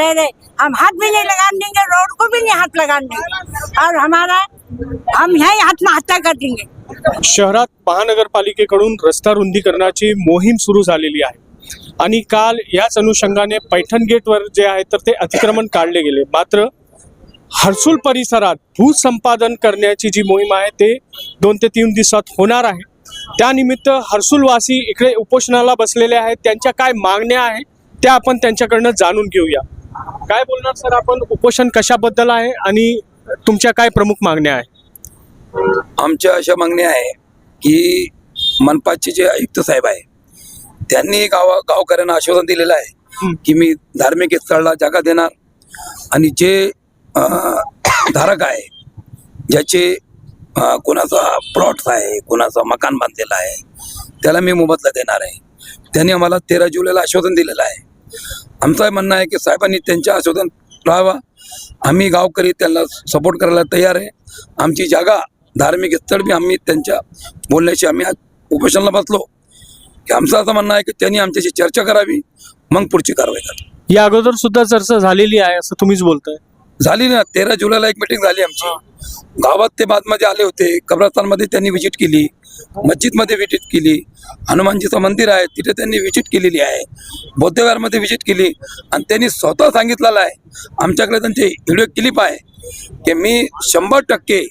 रह रहे। हम हाथ भी नहीं लगाने देंगे रोड को भी नहीं हाथ लगाने देंगे। और हमारा हम यही आत्महत्या कर देंगे। शहरात महानगरपालिकेकडून रस्ता रुंदीकरणाची मोहीम सुरू झालेली आहे. आणि काल याच अनुषंगाने पैठण गेटवर जे आहे तर ते अतिक्रमण काढले गेले. मात्र हर्सुल परिसरात भूसंपादन करण्याची जी मोहीम आहे ते दोन ते तीन दिवसात होणार आहे. त्यानिमित्त हर्सुलवासी इकडे उपोषणाला बसलेले आहेत. त्यांच्या काय मागण्या आहेत त्या आपण त्यांच्याकडनं जाणून घेऊया. काय बोलणार सर? आपण उपोषण कशाबद्दल आहे आणि तुमच्या काय प्रमुख मागण्या आहेत आमच्या अशा मागण्या आहे की मनपाचे जे आयुक्त साहेब आहे त्यांनी गावा गावकऱ्यांना आश्वासन दिलेलं आहे. की मी धार्मिक स्थळाला जागा देणार आणि जे धारक आहे ज्याचे कोणाचा प्लॉट्स आहे कोणाचा मकान बांधलेला आहे त्याला मी मोबदला देणार आहे. त्यांनी आम्हाला तेरा जुलैला आश्वासन दिलेलं आहे. आमचं म्हणणं आहे की साहेबांनी त्यांच्या आश्वासन राहावा आम्ही गावकरी त्यांना सपोर्ट करायला तयार आहे. आमची जागा धार्मिक स्थळ बी आम्ही त्यांच्या बोलण्याशी आम्ही आज उपोषणाला बसलो. की आमचं असं म्हणणं आहे की त्यांनी आमच्याशी चर्चा करावी मग पुढची कारवाई करावी. या अगोदर सुद्धा चर्चा झालेली आहे असं तुम्हीच बोलताय. झाली ना तेरा जुलैला एक मिटिंग झाली आमची. गावात ते बादमध्ये आले होते कब्रस्तानमध्ये त्यांनी व्हिजिट केली. मस्जिदमध्ये व्हिजिट केली. हनुमानजीचं मंदिर आहे तिथे त्यांनी व्हिजिट केलेली आहे. बौद्धविहारमध्ये व्हिजिट केली. आणि त्यांनी स्वतः सांगितलेलं आहे आमच्याकडे त्यांचे व्हिडिओ क्लिप आहे की मी शंभर टक्के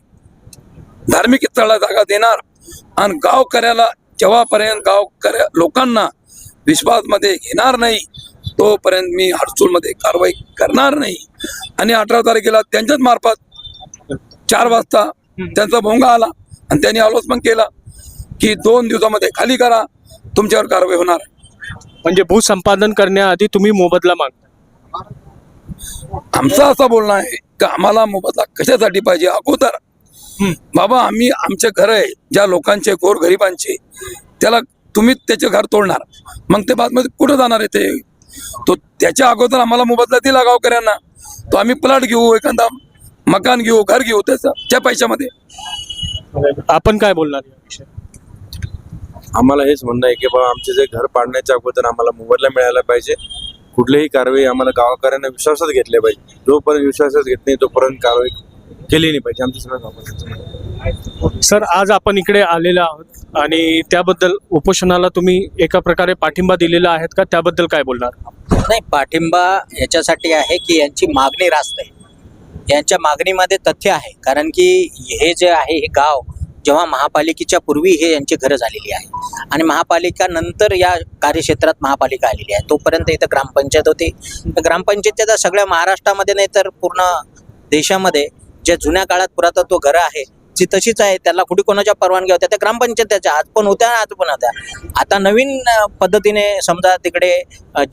धार्मिक स्थळाला जागा देणार. आणि गावकऱ्याला जेव्हापर्यंत गावकऱ्या लोकांना विश्वासमध्ये घेणार नाही तोपर्यंत मी हडसूलमध्ये कारवाई करणार नाही. आणि अठरा तारखेला त्यांच्याच मार्फत चार वाजता त्यांचा भोंगा आला आणि त्यांनी अनाउन्समेंट केला. की दोन दिवसामध्ये खाली करा तुमच्यावर कारवाई होणार. म्हणजे भूसंपादन करण्याआधी तुम्ही मोबदला मागता. आमचं असं बोलणं आहे की आम्हाला मोबदला कशासाठी पाहिजे अगोदर. बाबा आम्ही आमचे घर आहे ज्या लोकांचे गोर गरिबांचे त्याला तुम्ही त्याचे घर तोडणार. मग ते बादमध्ये कुठं जाणार आहे ते? तो त्याच्या अगोदर आम्हाला मोबदला दिला गावकऱ्यांना. तो आम्ही प्लॉट घेऊ एखादा मकान घेऊ घर घेऊ त्याचा त्या पैशामध्ये. आपण काय बोलणार? आम्हाला हेच म्हणणं आहे की बाबा आमचे जे घर पाडण्याच्या अगोदर आम्हाला मोबदला मिळायला पाहिजे. कुठलीही कारवाई आम्हाला गावकऱ्यांना विश्वासात घेतले पाहिजे. जोपर्यंत विश्वासात घेत नाही तोपर्यंत कारवाई केली नाही पाहिजे. आमच्या सगळ्या गावात सर आज आपण इकडे आलेलो आहोत आणि त्याबद्दल उपोषणाला तुम्ही एका प्रकारे पाठिंबा दिलेला आहेत का? त्याबद्दल काय बोलणार? नाही पाठिंबा याच्यासाठी आहे की यांची मागणी रास्त आहे. यांच्या मागणीमध्ये तथ्य आहे. कारण की हे जे आहे हे गाव जेव्हा महापालिकेच्या पूर्वी हे यांची घरं झालेली आहे. आणि महापालिका नंतर या कार्यक्षेत्रात महापालिका आलेली आहे. तोपर्यंत इथं ग्रामपंचायत होती. तर ग्रामपंचायतीच्या सगळ्या महाराष्ट्रामध्ये नाही तर पूर्ण देशामध्ये ज्या जुन्या काळात पुरातत्व घरं आहे जी तशीच आहे त्याला कुठे कोणाच्या परवानग्या होत्या त्या ग्रामपंचायतीच्या आज पण होत्या आज पण होत्या. आता नवीन पद्धतीने समजा तिकडे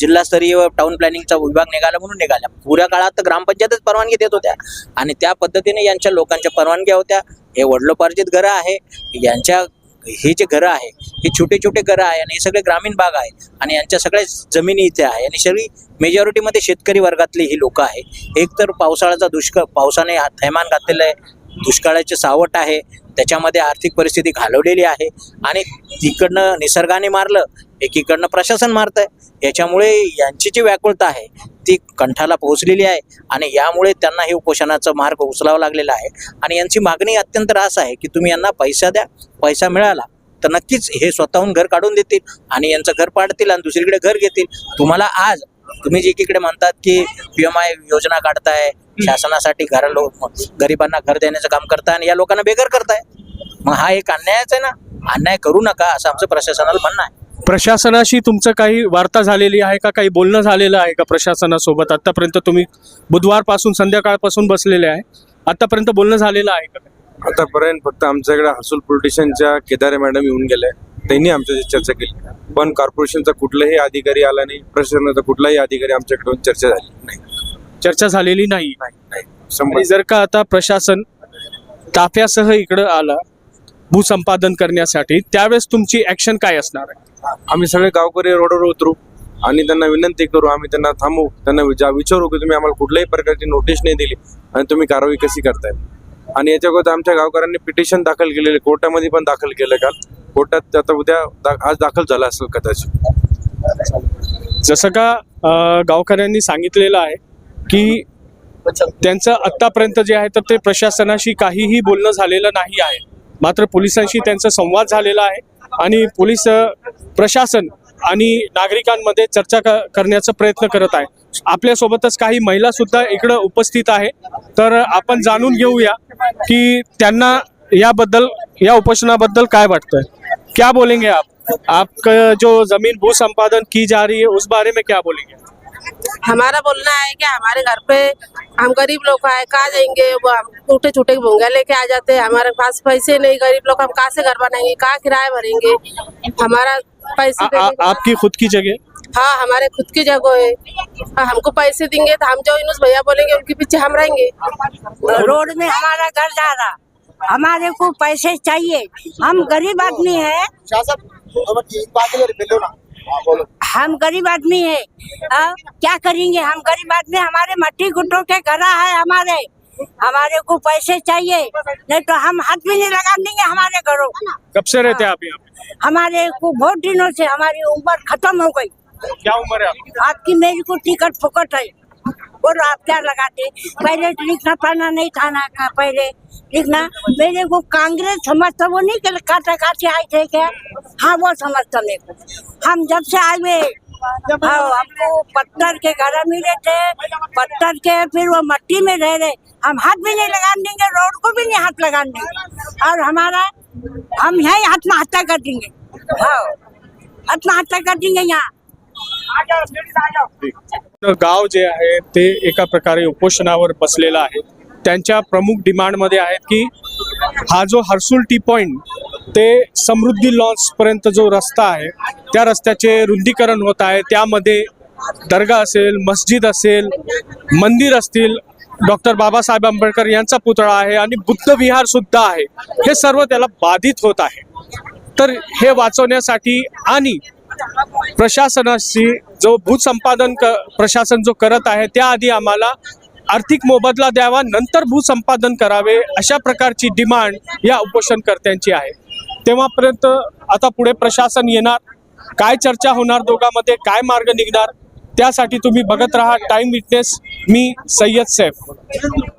जिल्हास्तरीय टाउन प्लॅनिंगचा विभाग निघाला म्हणून निघाला. पुऱ्या काळात तर ग्रामपंचायतच परवानगी देत होत्या. आणि त्या पद्धतीने यांच्या लोकांच्या परवानग्या होत्या. हे वडलोपार्जित घरं आहे. यांच्या हे जे घरं आहे हे छोटे छोटे घरं आहे आणि हे सगळे ग्रामीण भाग आहे. आणि यांच्या सगळ्या जमिनी इथे आहे. आणि सगळी मेजॉरिटीमध्ये शेतकरी वर्गातली ही लोकं आहे. एक तर पावसाळ्याचा दुष्काळ पावसाने थैमान घातलेलं आहे. दुष्काळाचे सावट आहे त्याच्यामध्ये आर्थिक परिस्थिती घालवलेली आहे आणि तिकडनं निसर्गाने मारलं एकीकडनं प्रशासन मारत आहे याच्यामुळे यांची जी व्याकुळता आहे ती कंठाला पोहोचलेली आहे आणि यामुळे त्यांना हे उपोषणाचा मार्ग उचलावा लागलेला आहे. आणि यांची मागणी अत्यंत रास आहे की तुम्ही यांना पैसा द्या पैसा मिळाला तर नक्कीच हे स्वतःहून घर काढून देतील आणि यांचं घर पाडतील आणि दुसरीकडे घर घेतील. तुम्हाला आज तुम्ही जे एकीकडे म्हणतात की पीएमआय योजना काढताय शासनासाठी घर लोक गरिबांना घर देण्याचं काम करताय आणि या लोकांना बेघर करताय. मग हा एक अन्यायच आहे ना? अन्याय करू नका असं आमचं प्रशासनाला म्हणणं आहे. प्रशासनाशी तुमचं काही वार्ता झालेली आहे का? काही बोलणं झालेलं आहे का प्रशासनासोबत? आतापर्यंत तुम्ही बुधवारपासून संध्याकाळपासून बसलेले आहे. आतापर्यंत बोलणं झालेलं आहे का? आतापर्यंत फक्त आमच्याकडे हसूल पोलिटिशियनच्या केदारे मॅडम येऊन गेले. त्यांनी आमच्याशी चर्चा केली. पण कॉर्पोरेशनचा कुठलाही अधिकारी आला नाही. प्रशासनाचा कुठलाही अधिकारी आमच्याकडे येऊन चर्चा झाली नाही. चर्चा झालेली नाही. आणि जर का आता प्रशासन ताफ्यासह इकडं आला भूसंपादन करण्यासाठी त्यावेळेस तुमची ऍक्शन काय असणार आहे? आम्ही सगळे गावकरी रोडवर उतरू आणि त्यांना विनंती करू आम्ही त्यांना थांबू त्यांना विचा- विचारू की तुम्ही आम्हाला कुठल्याही प्रकारची नोटीस नाही दिली आणि तुम्ही कारवाई कशी करताय. आणि याच्या अगोदर आमच्या गावकऱ्यांनी पिटिशन दाखल केलेले कोर्टामध्ये पण दाखल केलं काल. कोर्टात आता उद्या आज दाखल झाला असेल कदाचित. जसं का गावकऱ्यांनी सांगितलेलं आहे की त्यांचं आत्तापर्यंत जे आहे तर ते प्रशासनाशी काहीही बोलणं झालेलं नाही आहे. मात्र पोलिसांशी त्यांचा संवाद झालेला आहे आणि पोलीस प्रशासन आणि नागरिकांमध्ये चर्चा क- करण्याचा प्रयत्न करत आहे. आपल्यासोबतच काही महिला सुद्धा इकडं उपस्थित आहे. तर आपण जाणून घेऊया की त्यांना याबद्दल या उपोषणाबद्दल काय वाटतंय? क्या बोलेंगे आप? आपका जो जमीन भू संपादन की जा रही है उस बारे में क्या बोलेंगे? हमारा बोलना है कि हमारे घर पे हम गरीब लोग आए कहाँ जाएँगे? वो हम टूटे छूटे भूँगा लेके आ जाते हैं। हमारे पास पैसे नहीं गरीब लोग हम कहाँ से घर बनाएँगे? कहाँ किराया भरेंगे? हमारा पैसे आ, आ, आपकी खुद की जगह? हाँ हमारे खुद की जगह है। हाँ, हमको पैसे देंगे तो हम जो इनुस भैया बोलेंगे उनके पीछे हम रहेंगे। रोड में हमारा घर जा रहा। हमारे को पैसे चाहिए। हम गरीब आदमी है। हम गरीब आदमी है। हाँ, क्या करेंगे? हम गरीब आदमी हमारे मट्टी गुट्टों के घरा है हमारे। हमारे को पैसे चाहिए नहीं तो हम हाथ भी नहीं लगा देंगे हमारे घरों। कब से रहते हैं आप यहाँ पे? हमारे को बहुत दिनों से हमारी उम्र खत्म हो गई। क्या उम्र है आपकी? आपकी मेरी को टिकट फुकट है। बोलो आप क्या लगाते पहले लिखना पढ़ना नहीं था ना का पहले लिखना। मेरे को कांग्रेस समझता वो नहीं कि काटा काटे आए थे क्या? हाँ वो समझता मेरे को। हम जब से आए हुए हाँ हमको पत्थर के घर मिले थे पत्थर के फिर वो मट्टी में रह रहे। हम हाथ भी नहीं लगा देंगे रोड को भी नहीं हाथ लगा देंगे। और हमारा हम यही आत्महत्या कर देंगे। हाँ आत्महत्या कर देंगे यहाँ। गाव जे आहे ते एका प्रकारे उपोषणावर बसलेलं आहे. त्यांच्या प्रमुख डिमांडमध्ये आहेत की हा जो हर्सुल टी पॉईंट ते समृद्धी लॉन्सपर्यंत जो रस्ता आहे त्या रस्त्याचे रुंदीकरण होत आहे. त्यामध्ये दर्गा असेल मस्जिद असेल मंदिर असतील डॉक्टर बाबासाहेब आंबेडकर यांचा पुतळा आहे आणि बुद्ध विहार सुद्धा आहे. हे सर्व त्याला बाधित होत आहे. तर हे वाचवण्यासाठी आणि प्रशासनाशी जो भूसंपादन क प्रशासन जो करत आहे त्याआधी आम्हाला आर्थिक मोबदला द्यावा नंतर भूसंपादन करावे अशा प्रकारची डिमांड या उपोषणकर्त्यांची आहे. तेव्हापर्यंत आता पुढे प्रशासन येणार काय चर्चा होणार दोघांमध्ये काय मार्ग निघणार त्यासाठी तुम्ही बघत राहा. टाइम विटनेस मी सय्यद सैफ.